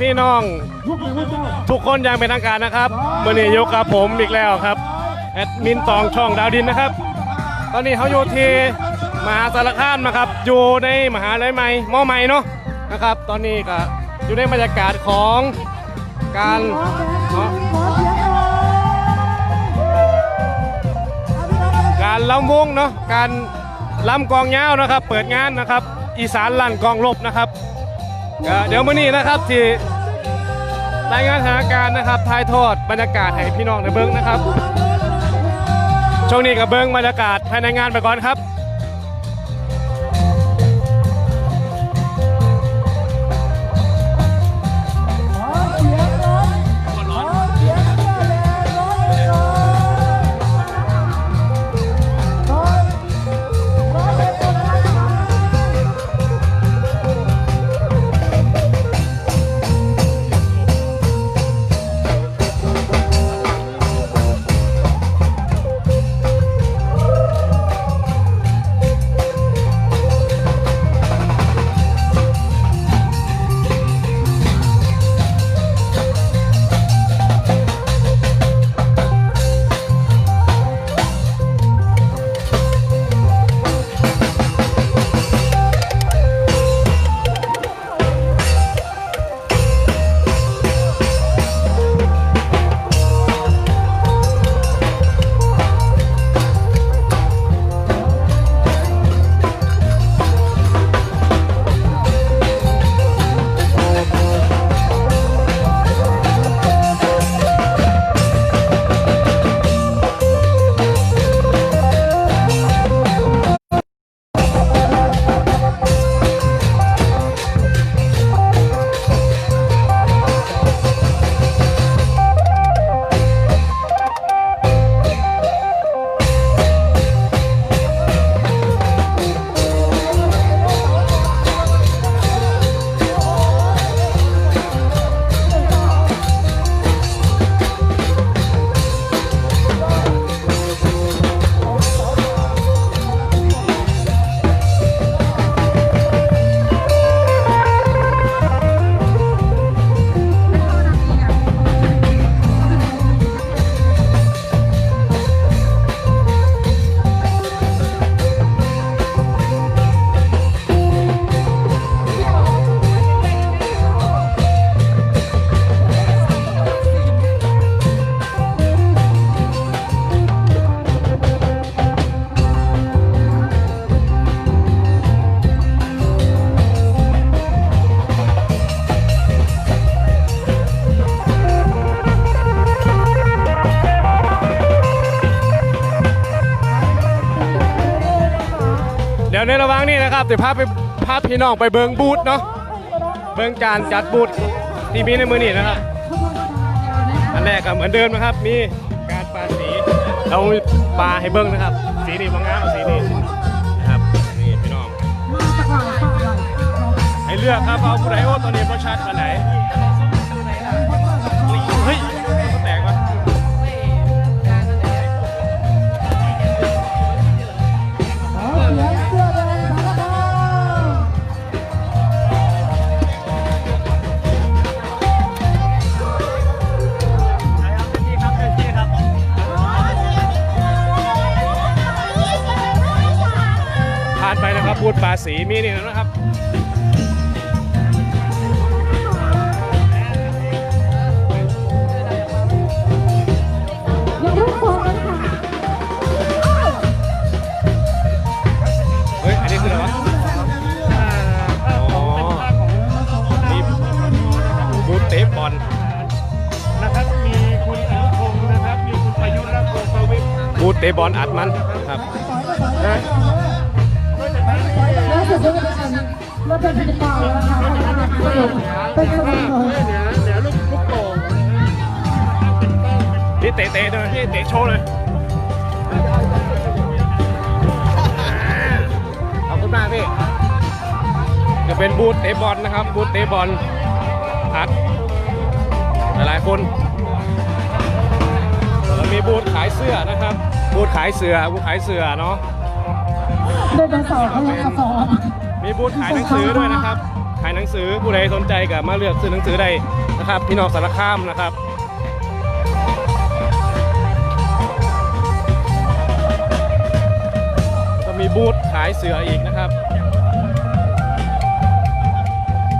พี่น้อง ทุกคนอย่างเป็นทางการนะครับเมื่อนี้ยกกับผมอีกแล้วครับแอดมินตองช่องดาวดินนะครับ ตอนนี้เขาอยู่ที่มหาสารคามนะครับ อยู่ในมหาลัยใหม่มอใหม่เนาะนะครับ ตอนนี้ก็อยู่ในบรรยากาศของการเนาะการล้ำวงเนาะการล้ำกองยาวนะครับ เปิดงานนะครับ อีสานลั่นกองลบนะครับ ก็เดี๋ยวมื่อนี้นะครับที่รายงานสถานการณ์นะครับถ่ายทอดบรรยากาศให้พี่น้องในเบิ้งนะครับช่วงนี้กับเบิ้งบรรยากาศภายในงานไปก่อนครับ จะพาไปพาพี่น้องไปเบิงบูธเนาะเบิงการจัดบูธที่มีในมือนี่นะครับอันแรกก็เหมือนเดิมนะครับ มีการปาสีเราปาให้เบิ้งนะครับ สีนี้บางงามสีนี้นะครับนี่พี่น้องให้เลือกครับเอาผู้ใดโอ้ตอนนี้ปราะชัดมาไหนานไปนะครับบูธปาสีมีนี่นะครับเฮ้ยอันนี้คืออะไรวะอ๋อนี่บูธเตะบอลนะครับมีคุณอนุพงศ์นะครับ มีคุณประยุทธ์และคุณประวิทย์บูธเตะบอลอัดมันครับล่าเป็นการรถเป็นพิธีกรแล้วนะคะเป็นสมุนเดี๋ยวเดี๋ยวลูกลูกโป่งพี่เตะเตะเลยพี่เตะโชว์เลยขอบคุณมากพี่จะเป็นบูธเตะบอลนะครับ บูธเตะบอลอัดหลายๆคนแล้วมีบูธขายเสื้อนะครับ บูธขายเสื้อบูธขายเสื้อเนาะ เดินสองเขายังกระสอบมีบูธขายหนังสือด้วยนะครับ ขายหนังสือผู้ใดสนใจก็มาเลือกซื้อหนังสือได้นะครับ พี่น้องสารคามนะครับก็มีบูธขายเสืออีกนะครับ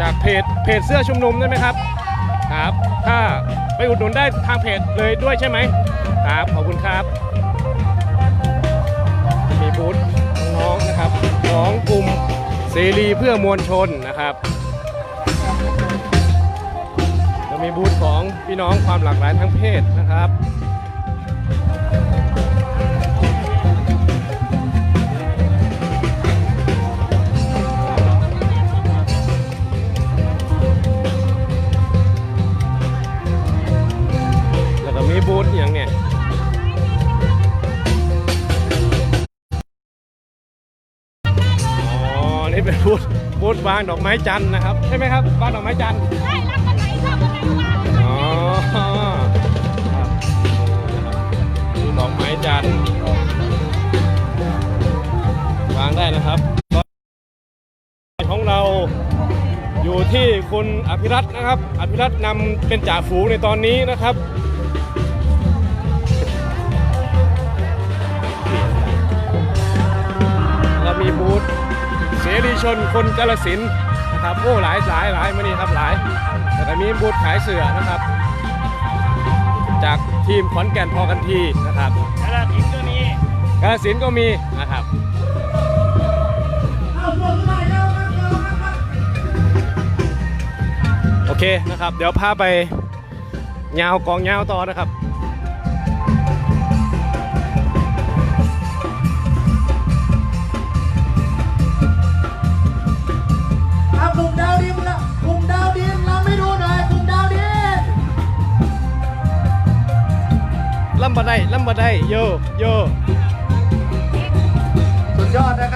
จากเพจเพจเสื้อชุมนุมได้ไหมครับครับ ถ้าไปอุดหนุนได้ทางเพจเลยด้วยใช่ไหมครับขอบคุณครับ ของกลุ่มเสรีเพื่อมวลชนนะครับจะมีบูธของพี่น้องความหลากหลายทั้งเพศนะครับ วางดอกไม้จันทร์นะครับ ใช่ไหมครับวางดอกไม้จันทร์ใช่รับวันไหนชอบวันไหนวางอ๋อครับดูดอกไม้จันทร์วางได้นะครับของเราอยู่ที่คุณอภิรัตน์นะครับ อภิรัตน์นำเป็นจ่าฝูงในตอนนี้นะครับเรามีบูธเส รีชนคนกาลสินธุ์นะครับโอ้หลายหลายหลายมานี่ครับหลายแล้วก็มีบูธขายเสือนะครับ จากทีมขอนแก่นพอกันทีนะครับกระดาษอินตัวนี้กาลสินธุ์ก็มีนะครับโอเคนะครับ เดี๋ยวพาไปยาวกองยาวต่อนะครับ ลำบะได้ลำบะได้โยโยสุดยอดนะครับ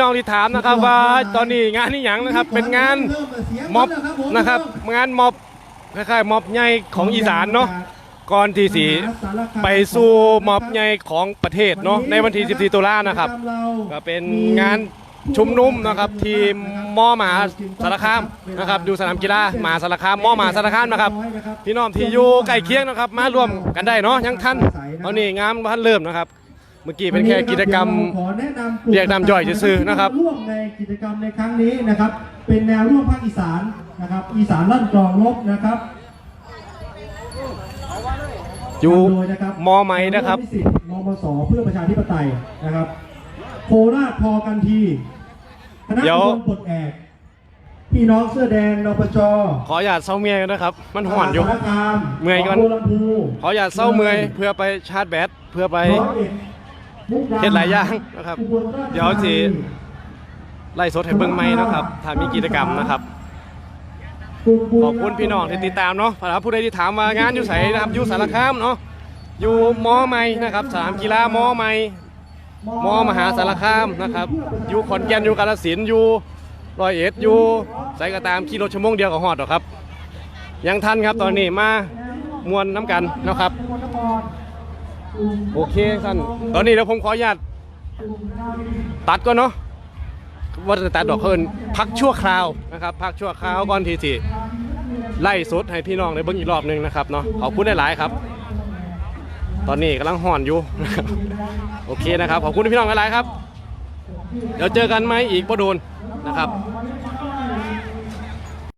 น้องที่ถามนะครับว่าตอนนี้งานนี้หยังนะครับเป็นงานม็อบนะครับงานม็อบคล้ายๆม็อบใหญ่ของอีสานเนาะก่อนที่สีไปสู่ม็อบใหญ่ของประเทศเนาะในวันที่14ตุลานะครับก็เป็นงานชุมนุมนะครับที่มอมหาสารคามนะครับดูสนามกีฬามหาสารคามมอมหาสารคามนะครับพี่น้องที่อยู่ใกล้เคียงนะครับ มาร่วมกันได้เนาะยังทันตอนนี้งานพันเริ่มนะครับเมื่อกี้เป็นแค่กิจกรรมขอแนะนำกลุ่มเรียกนำย่อยซื่อๆนะครับร่วมในกิจกรรมในครั้งนี้นะครับ เป็นแนวร่วมภาคอีสานนะครับ อีสานลั่นกลองลบนะครับอยู่โดนะครับมอไหมนะครับมสิทธิ์มมสเพื่อประชาธิปไตยนะครับ โคราชพอกันทีคณะเดี๋ยวอุบลปลดแอกพี่น้องเสื้อแดงนปชขออย่าตเศร้าเมียกันนะครับ มันห่อนอยู่สารคามเมื่อยก่อนหงบัวลำพูขออย่าตเศร้าเมื่อยเพื่อไปชาร์จแบตเพื่อไปร้อย เอ็ดมุกดาหารเฮ็ดหลายอย่างนะครับอุบลราชธานีเดี๋ยวสิไล่สดให้เบิ่งไหมนะครับถ้ามีกิจกรรมนะครับขอบคุณพี่น้องที่ติดตามเนาะครับผู้ใดที่ถามว่างานอยู่ไสนะครับอยู่สารคามเนาะอยู่มอไหมนะครับสนามกีฬามอไหมมอมหาสารคามนะครับอยู่ขอนแก่นอยู่กาฬสินธุ์อยู่ร้อยเอ็ดอยู่ไสก็ตามขี่รถชั่วโมงเดียวก็ฮอดหรอกครับ ยังทันครับตอนนี้มามวนน้ำกันนะครับ โอเคสั้นตอนนี้เดี๋ยวผมขออนุญาตตัดก่อนเนาะว่าจะตัดดอกเพิ่นพักชั่วคราวนะครับ พักชั่วคราวก่อนทีสิไล่สดให้พี่น้องได้เบิ่งอีกรอบหนึงนะครับเนาะขอบคุณหลายๆครับ ตอนนี้กำลังห่อนอยู่โอเคนะครับขอบคุณพี่น้องหลายๆครับเดี๋ยวเจอกันไหมอีกบ่โดนนะครับ